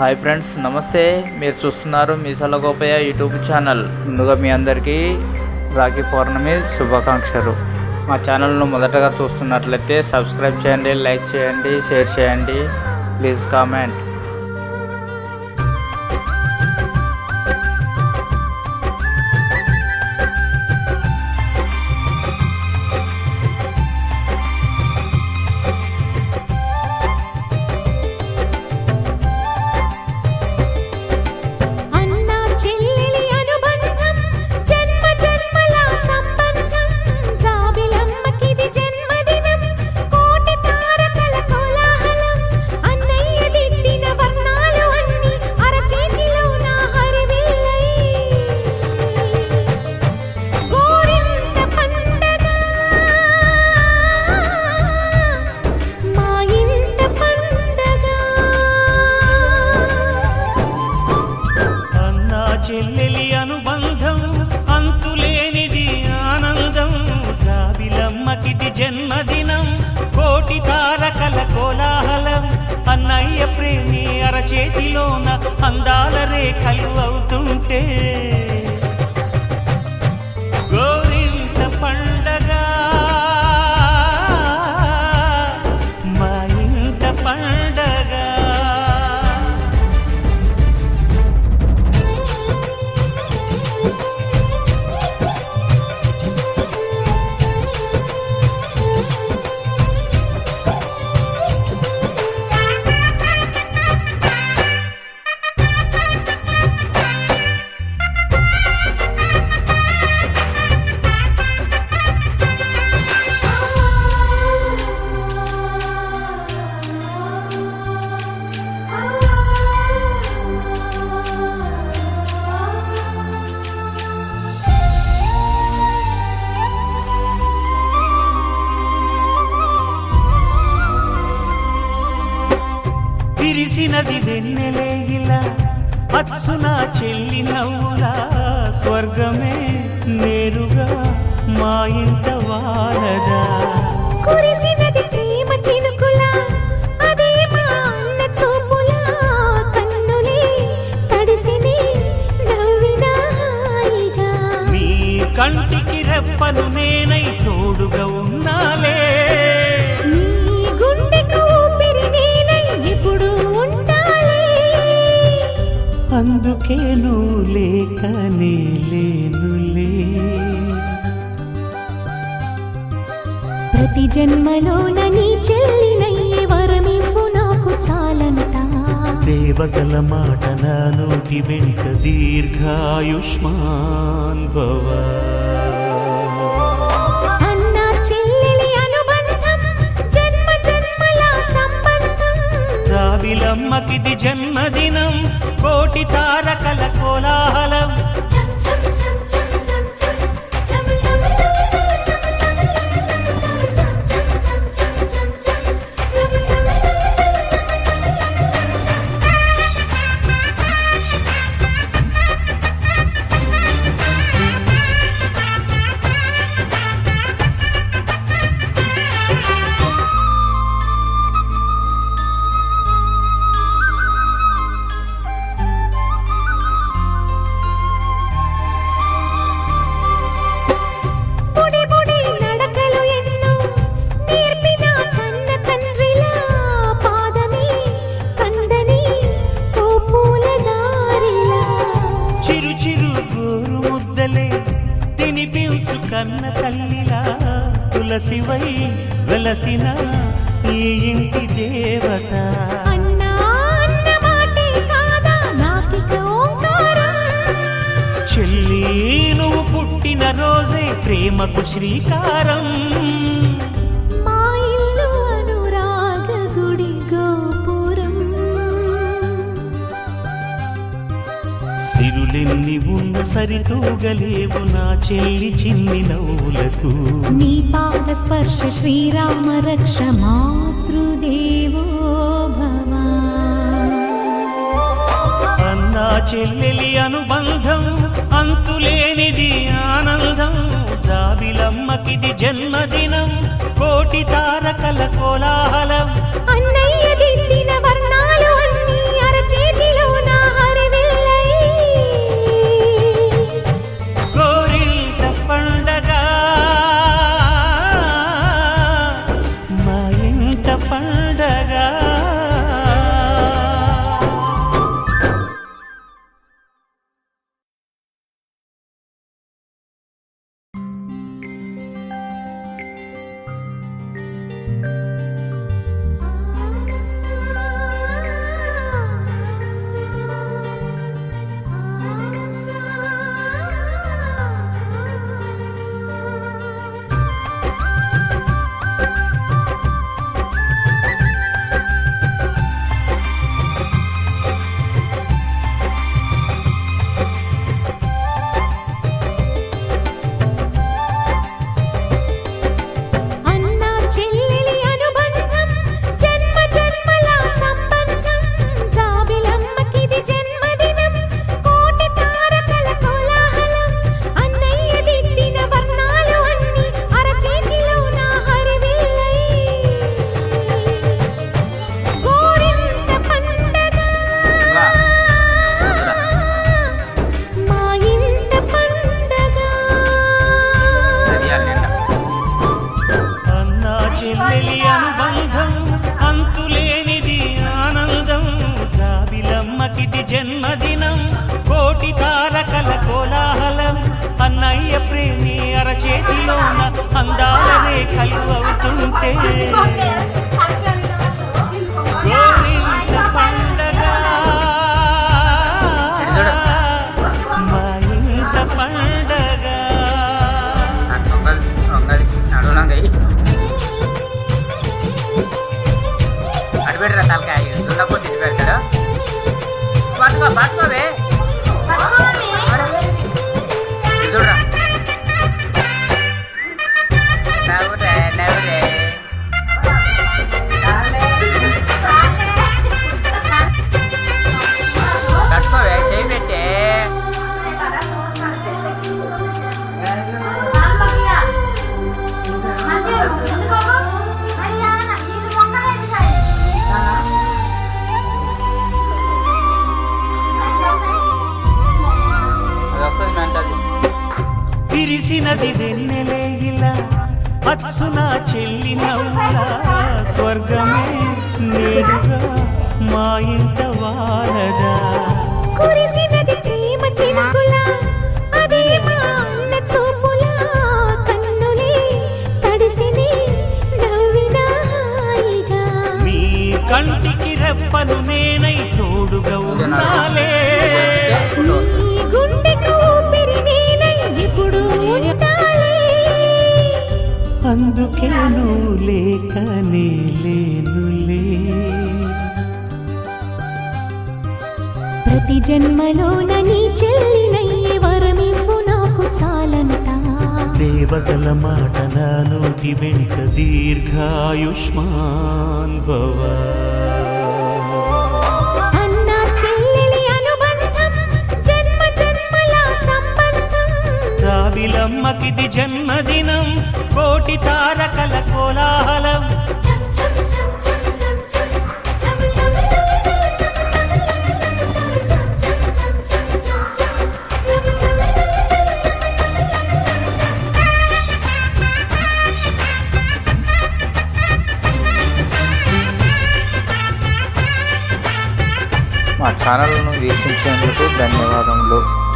Hi friends నమస్తే. మీరు చూస్తున్నారు మీ గోపయ్య యూట్యూబ్ ఛానల్. ముందుగా మీ అందరికీ రాఖీ పౌర్ణమి శుభాకాంక్షలు. మా ఛానల్ను మొదటగా చూస్తున్నట్లయితే సబ్స్క్రైబ్ చేయండి లైక్ చేయండి షేర్ చేయండి. Please comment. చేతిలోన అందాల రేఖలు అవుతుంటే వెన్నెలే ఇలా అచ్చున చెల్లి నవ్వులా స్వర్గమే నేరుగా మా ఇంట వాలదా కురిసినది ప్రేమ చినుకులా అదే మా అన్న చూపులా కన్నులే తడిసిని నవ్విన హాయిగా. నీ కంటికి రెప్పను నేనై తోడుగా ఉన్నాలే. అందుకే నువ్వు లేక లేనులే ప్రతి జన్మలోన నీ చెల్లినయ్యే వరమివ్వు నాకు చాలంటా. దేవతల మాట నా నోటి వెంట దీర్ఘాయుష్మాన్ భవ. కోటి తారకల కన్న తల్లిలా తులసివై వెలసిన ఈ ఇంటి దేవత. చెల్లి నువ్వు పుట్టిన రోజే ప్రేమకు శ్రీకారం. సిరులెన్ని ఉన్న సరితూగలేవు నా చెల్లి చిన్ని నవ్వులకు. నీ పాద స్పర్శ శ్రీరామ రక్ష మాతృదేవో భవ. అన్నా చెల్లెలి అనుబంధం అంతులేనిది ఆనందం. జాబిలమ్మకిది జన్మదినం కోటి తారకల కోలాహలం. అరచేతిలోన అందాల రేఖలు అవుతుంటే విరిసినది వెన్నెలే ఇలా అచ్చున చెల్లి నవ్వులా స్వర్గమే నేరుగా మా ఇంట వాలదా. కురిసినది ప్రేమ చినుకుల అదే మా అన్న చూపుల. కన్నులే తడిసిని నవ్విన హాయిగా. నీ కంటికి రెప్పను నేనై తోడుగా ఉన్నాలే ప్రతి జన్మలోన నీ చెల్లినయ్యే వరమివ్వు నాకు చాలంటా దేవతల మాట నా నోటి వెంట దీర్ఘాయుష్మాన్ భవ జన్మదినం కోటి తారకల కోలాహలం ఛానల్ను వీక్షించేందుకు ధన్యవాదములు.